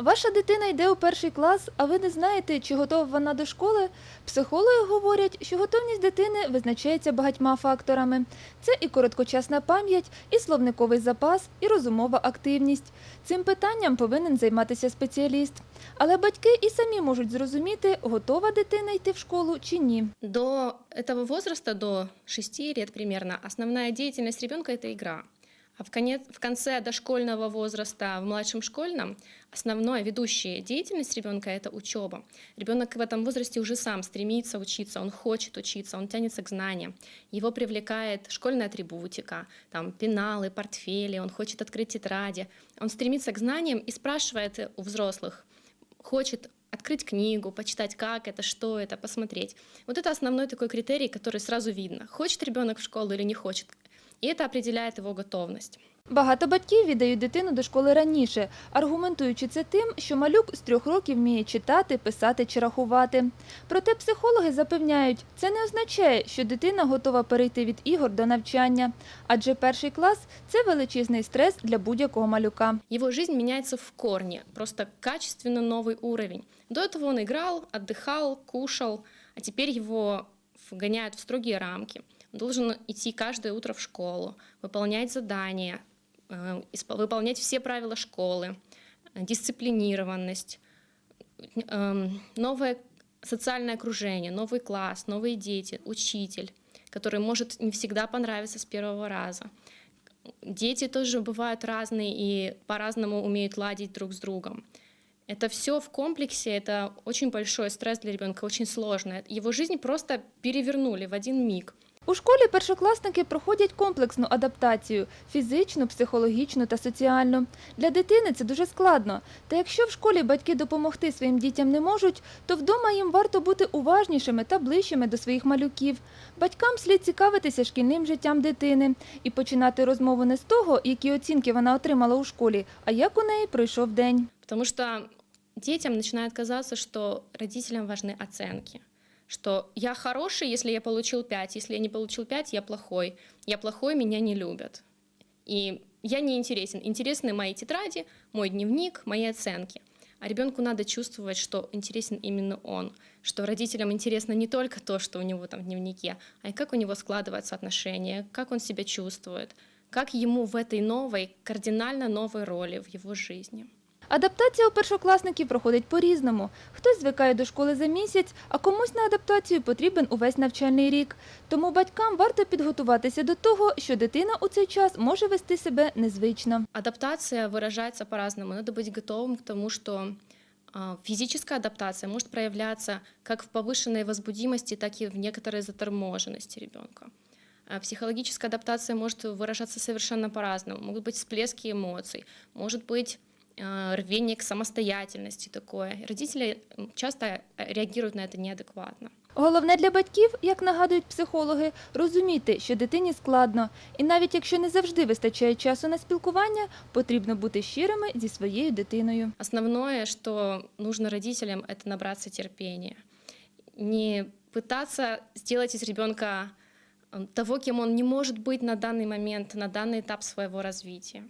Ваша дитина йде у перший клас, а ви не знаєте, чи готова вона до школи. Психологи говорять, що готовність дитини визначається багатьма факторами. Це і короткочасна пам'ять, і словниковий запас, і розумова активність. Цим питанням повинен займатися спеціаліст. Але батьки і самі можуть зрозуміти, готова дитина йти в школу чи ні. До этого возраста, до 6 лет примерно, основная деятельность ребенка это игра. А в, конец, в конце дошкольного возраста, в младшем школьном, основная ведущая деятельность ребенка это учеба. Ребенок в этом возрасте уже сам стремится учиться, он хочет учиться, он тянется к знаниям. Его привлекает школьная атрибутика, там пеналы, портфели, он хочет открыть тетради. Он стремится к знаниям и спрашивает у взрослых, хочет открыть книгу, почитать, как это, что это, посмотреть. Вот это основной такой критерий, который сразу видно, хочет ребенок в школу или не хочет. И это определяет его готовность. Багато батьків віддають дитину до школи раніше, аргументуючи це тим, що малюк з трьох років вміє читати, писати чи рахувати. Проте психологи запевняють, це не означає, що дитина готова перейти від ігор до навчання, адже перший клас це величезний стрес для будь-якого малюка. Его жизнь меняется в корне, просто качественно новый уровень. До этого он играл, отдыхал, кушал, а теперь его вгоняют в строгие рамки. Должен идти каждое утро в школу, выполнять задания, э, выполнять все правила школы, э, дисциплинированность, эм, новое социальное окружение, новый класс, новые дети, учитель, который может не всегда понравиться с первого раза. Дети тоже бывают разные и по-разному умеют ладить друг с другом. Это все в комплексе, это очень большой стресс для ребенка, очень сложно. Его жизнь просто перевернули в один миг. У школі першокласники проходять комплексну адаптацію фізичну, психологічну та соціальну. Для дитини це дуже складно. Та якщо в школі батьки допомогти своїм дітям не можуть, то вдома їм варто бути уважнішими та ближчими до своїх малюків. Батькам слід цікавитися шкільним життям дитини і починати розмову не з того, які оцінки вона отримала у школі, а як у неї пройшов день. Потому что детям начинает казаться, что родителям важны оценки. Что я хороший, если я получил 5, если я не получил 5, я плохой. Я плохой, меня не любят. И я не интересен. Интересны мои тетради, мой дневник, мои оценки. А ребенку надо чувствовать, что интересен именно он, что родителям интересно не только то, что у него там в дневнике, а и как у него складываются отношения, как он себя чувствует, как ему в этой новой, кардинально новой роли в его жизни. Адаптація у першокласників проходить по-різному. Хтось звикає до школи за місяць, а комусь на адаптацію потрібен увесь навчальний рік. Тому батькам варто підготуватися до того, що дитина у цей час може вести себе незвично. Адаптация выражается по-разному. Надо быть готовым к тому, что а, физическая адаптация может проявляться как в повышенной возбудимости, так и в некоторой заторможенности ребенка. А Психологическая адаптация может выражаться совершенно по-разному. Могут быть всплески эмоций, может быть э, рвение к самостоятельности такое. Родители м, часто э, реагируют на это неадекватно. Головне для батьків, як нагадують психологи, розуміти, що дитині складно, і навіть якщо не завжди вистачає часу на спілкування, потрібно бути щирими зі своєю дитиною. Основное, что нужно родителям, это набраться терпения. Не пытаться сделать из ребенка м, того, кем он не может быть на данный момент, на данный этап своего развития.